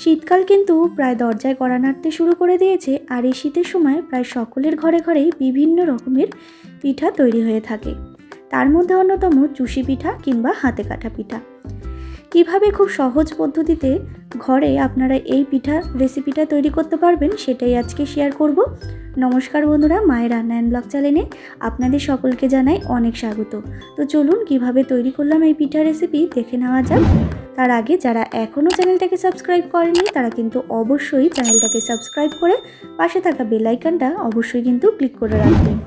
শীতকাল কিন্তু প্রায় দরজায় কড়া নাড়তে শুরু করে দিয়েছে, আর এই শীতের সময় প্রায় সকলের ঘরে ঘরেই বিভিন্ন রকমের পিঠা তৈরি হয়ে থাকে। তার মধ্যে অন্যতম চুষি পিঠা কিংবা হাতে কাটা পিঠা। কীভাবে খুব সহজ পদ্ধতিতে ঘরে আপনারা এই পিঠা রেসিপিটা তৈরি করতে পারবেন সেটাই আজকে শেয়ার করব। নমস্কার বন্ধুরা, মায়ের রান্না অ্যান্ড ব্লগ চ্যানেলে আপনাদের সকলকে জানাই অনেক স্বাগত। তো চলুন কীভাবে তৈরি করলাম এই পিঠা রেসিপি দেখে নেওয়া যাক। তার আগে যারা এখনও চ্যানেলটাকে সাবস্ক্রাইব করেনি, তারা কিন্তু অবশ্যই চ্যানেলটাকে সাবস্ক্রাইব করে পাশে থাকা বেলাইকানটা অবশ্যই কিন্তু ক্লিক করে রাখবেন।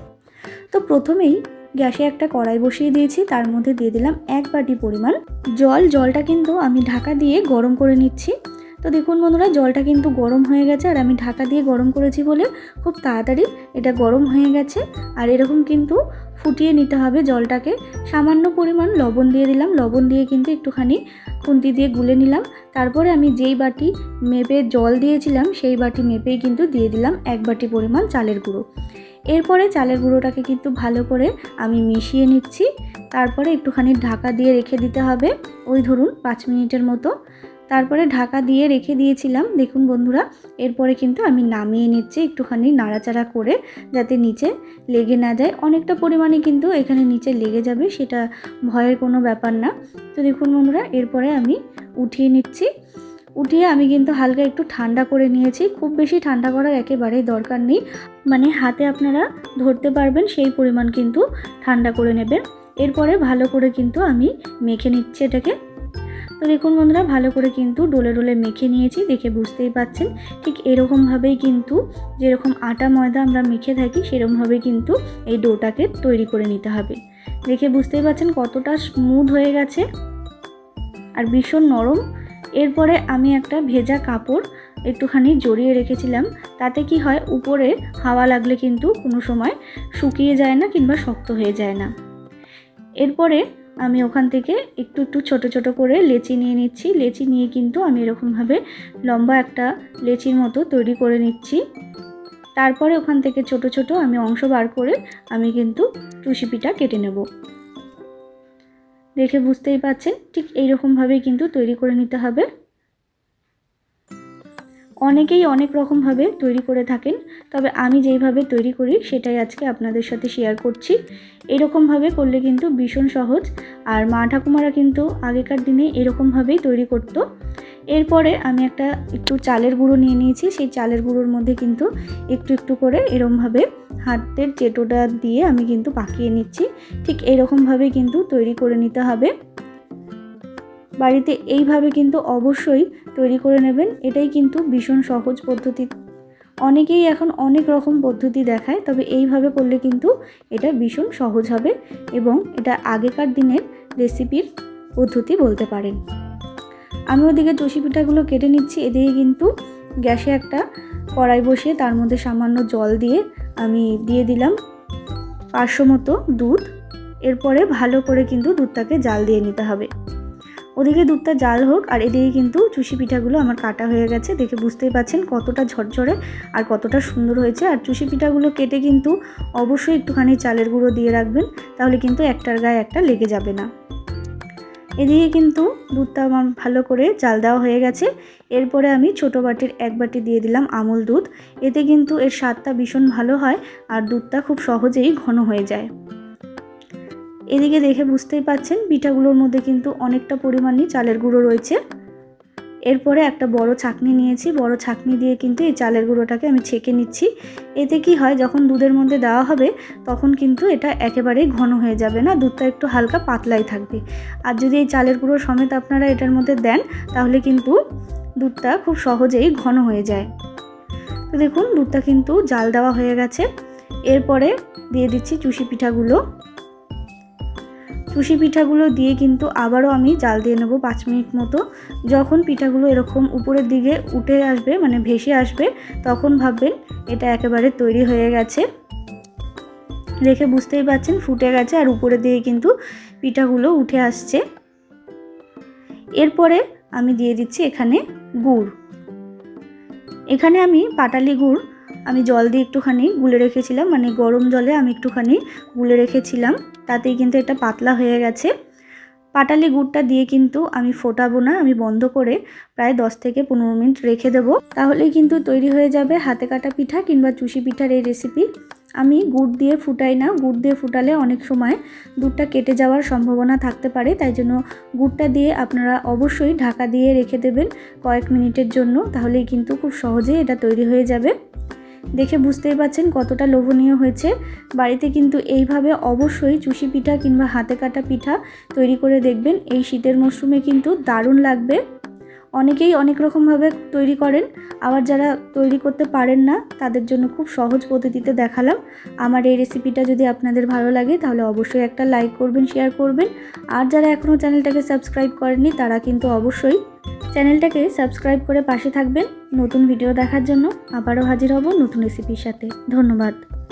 তো প্রথমেই গ্যাসে একটা কড়াই বসিয়ে দিয়েছি, তার মধ্যে দিয়ে দিলাম এক বাটি পরিমাণ জল। জলটা কিন্তু আমি ঢাকা দিয়ে গরম করে নিচ্ছি। তো দেখুন বন্ধুরা, জলটা কিন্তু গরম হয়ে গেছে আর আমি ঢাকা দিয়ে গরম করেছি বলে খুব তাড়াতাড়ি এটা গরম হয়ে গেছে। আর এরকম কিন্তু ফুটিয়ে নিতে হবে জলটাকে। সামান্য পরিমাণ লবণ দিয়ে দিলাম। লবণ দিয়ে কিন্তু একটুখানি খুন্তি দিয়ে গুলে নিলাম। তারপরে আমি যেই বাটি মেপে জল দিয়েছিলাম, সেই বাটি মেপেই কিন্তু দিয়ে দিলাম এক বাটি পরিমাণ চালের গুঁড়ো। এরপরে চালের গুঁড়োটাকে কিন্তু ভালো করে আমি মিশিয়ে নিচ্ছি। তারপরে একটুখানি ঢাকা দিয়ে রেখে দিতে হবে। ওই ধরুন পাঁচ মিনিটের মতো। তারপরে ঢাকা দিয়ে রেখে দিয়েছিলাম। দেখুন বন্ধুরা, এরপরে কিন্তু আমি নামিয়ে নিচ্ছি একটুখানি নাড়াচাড়া করে যাতে নিচে লেগে না যায়। অনেকটা পরিমাণে কিন্তু এখানে নিচে লেগে যাবে, সেটা ভয়ের কোনো ব্যাপার না। তো দেখুন বন্ধুরা, এরপরে আমি উঠিয়ে নিচ্ছি। উঠিয়ে আমি কিন্তু হালকা একটু ঠান্ডা করে নিয়েছি। খুব বেশি ঠান্ডা করার একেবারেই দরকার নেই। মানে হাতে আপনারা ধরতে পারবেন, সেই পরিমাণ কিন্তু ঠান্ডা করে নেবেন। এরপরে ভালো করে কিন্তু আমি মেখে নিচ্ছি এটাকে। তো দেখুন বন্ধুরা, ভালো করে কিন্তু ডোলে ডোলে মেখে নিয়েছি, দেখে বুঝতেই পাচ্ছেন। ঠিক এরকমভাবেই কিন্তু যেরকম আটা ময়দা আমরা মেখে থাকি, সেরকমভাবেই কিন্তু এই ডোটাকে তৈরি করে নিতে হবে। দেখে বুঝতেই পাচ্ছেন কতটা স্মুথ হয়ে গেছে আর ভীষণ নরম। এরপরে আমি একটা ভেজা কাপড় একটুখানি জড়িয়ে রেখেছিলাম, তাতে কি হয়, উপরে হাওয়া লাগলে কিন্তু কোনো সময় শুকিয়ে যায় না কিংবা শক্ত হয়ে যায় না। এরপরে আমি ওখান থেকে একটু একটু ছোট ছোট করে লেচি নিয়ে নিচ্ছি। লেচি নিয়ে কিন্তু আমি এরকমভাবে লম্বা একটা লেচির মতো তৈরি করে নিচ্ছি। তারপরে ওখান থেকে ছোট ছোট আমি অংশ বার করে আমি কিন্তু টুসি পিঠা কেটে নেব। দেখে বুঝতেই পারছেন, ঠিক এইরকমভাবেই কিন্তু তৈরি করে নিতে হবে। অনেকেই অনেক রকমভাবে তৈরি করে থাকেন, তবে আমি যেইভাবে তৈরি করি সেটাই আজকে আপনাদের সাথে শেয়ার করছি। এরকমভাবে করলে কিন্তু ভীষণ সহজ, আর মা ঠাকুমারা কিন্তু আগেকার দিনে এরকমভাবেই তৈরি করতো। এরপরে আমি একটা একটু চালের গুঁড়ো নিয়ে নিয়েছি, সেই চালের গুঁড়োর মধ্যে কিন্তু একটু একটু করে এরমভাবে হাতের চেটোটা দিয়ে আমি কিন্তু পাকিয়ে নিচ্ছি। ঠিক এরকমভাবে কিন্তু তৈরি করে নিতে হবে। বাড়িতে এইভাবে কিন্তু অবশ্যই তৈরি করে নেবেন। এটাই কিন্তু ভীষণ সহজ পদ্ধতি। অনেকেই এখন অনেক রকম পদ্ধতি দেখায়, তবে এইভাবে করলে কিন্তু এটা ভীষণ সহজ হবে এবং এটা আগেকার দিনের রেসিপির পদ্ধতি বলতে পারেন। আমি ওদিকে চষি পিঠাগুলো কেটে নিচ্ছি, এদিকে কিন্তু গ্যাসে একটা কড়াই বসিয়ে তার মধ্যে সামান্য জল দিয়ে আমি দিয়ে দিলাম পাঁচশো মতো দুধ। এরপরে ভালো করে কিন্তু দুধটাকে জাল দিয়ে নিতে হবে। ওদিকে দুধটা জাল হোক আর এদিকে কিন্তু চুষি পিঠাগুলো আমার কাটা হয়ে গেছে। দেখে বুঝতেই পাচ্ছেন কতটা ঝরঝরে আর কতটা সুন্দর হয়েছে। আর চুষি পিঠাগুলো কেটে কিন্তু অবশ্যই একটুখানি চালের গুঁড়ো দিয়ে রাখবেন, তাহলে কিন্তু একটার গায়ে একটা লেগে যাবে না। এদিকে কিন্তু দুধটা আমার ভালো করে জাল দেওয়া হয়ে গেছে। এরপরে আমি ছোটো বাটির এক বাটি দিয়ে দিলাম আমুল দুধ। এতে কিন্তু এর স্বাদটা ভীষণ ভালো হয় আর দুধটা খুব সহজেই ঘন হয়ে যায়। এদিকে দেখে বুঝতেই পাচ্ছেন পিঠাগুলোর মধ্যে কিন্তু অনেকটা পরিমাণই চালের গুঁড়ো রয়েছে। এরপরে একটা বড় ছাকনি নিয়েছি। বড় ছাকনি দিয়ে কিন্তু এই চালের গুঁড়োটাকে আমি ছেঁকে নিচ্ছি। এতে কি হয়, যখন দুধের মধ্যে দেওয়া হবে, তখন কিন্তু এটা একেবারেই ঘন হয়ে যাবে না, দুধটা একটু হালকা পাতলাই থাকবে। আর যদি এই চালের গুঁড়ো সমেত আপনারা এটার মধ্যে দেন, তাহলে কিন্তু দুধটা খুব সহজেই ঘন হয়ে যায়। তো দেখুন, দুধটা কিন্তু জাল দেওয়া হয়ে গেছে। এরপরে দিয়ে দিচ্ছি চুষি পিঠাগুলো। চুষি পিঠাগুলো দিয়ে কিন্তু আবারও আমি জাল দিয়ে নেব পাঁচ মিনিট মতো। যখন পিঠাগুলো এরকম উপরের দিকে উঠে আসবে মানে ভেসে আসবে, তখন ভাববেন এটা একেবারে তৈরি হয়ে গেছে। দেখে বুঝতেই পারছেন ফুটে গেছে আর উপরে দিয়ে কিন্তু পিঠাগুলো উঠে আসছে। এরপরে আমি দিয়ে দিচ্ছি এখানে গুড়। এখানে আমি পাটালি গুড় আমি জল দিয়ে একটুখানি গুলে রেখেছিলাম মানে গরম জলে আমি একটুখানি গুলে রেখেছিলাম। তাতেই কিন্তু এটা পাতলা হয়ে গেছে। পাটালি গুড়টা দিয়ে কিন্তু আমি ফোটাবো না, আমি বন্ধ করে প্রায় দশ থেকে পনেরো মিনিট রেখে দেবো। তাহলেই কিন্তু তৈরি হয়ে যাবে হাতে কাটা পিঠা কিংবা চুষি পিঠার এই রেসিপি আমি গুড় দিয়ে ফুটাই না, গুড় দিয়ে ফুটালে অনেক সময় দুধটা কেটে যাওয়ার সম্ভাবনা থাকতে পারে, তাই জন্য গুড়টা দিয়ে আপনারা অবশ্যই ঢাকা দিয়ে রেখে দেবেন কয়েক মিনিটের জন্য, তাহলেই কিন্তু খুব সহজেই এটা তৈরি হয়ে যাবে। দেখে বুঝতেই পাচ্ছেন কতটা লোভনীয় হয়েছে। বাড়িতে কিন্তু এইভাবে অবশ্যই চুষি পিঠা কিংবা হাতে কাটা পিঠা তৈরি করে দেখবেন। এই শীতের মরশুমে কিন্তু দারুণ লাগবে। অনেকেই অনেক রকমভাবে তৈরি করেন। আবার যারা তৈরি করতে পারেন না, তাদের জন্য খুব সহজ পদ্ধতিতে দেখালাম। আমার এই রেসিপিটা যদি আপনাদের ভালো লাগে, তাহলে অবশ্যই একটা লাইক করবেন শেয়ার করবেন। আর যারা এখনও চ্যানেলটাকে সাবস্ক্রাইব করেননি, তারা কিন্তু অবশ্যই চ্যানেলটাকে সাবস্ক্রাইব করে পাশে থাকবেন। নতুন ভিডিও দেখার জন্য আবারও হাজির হব নতুন রেসিপির সাথে। ধন্যবাদ।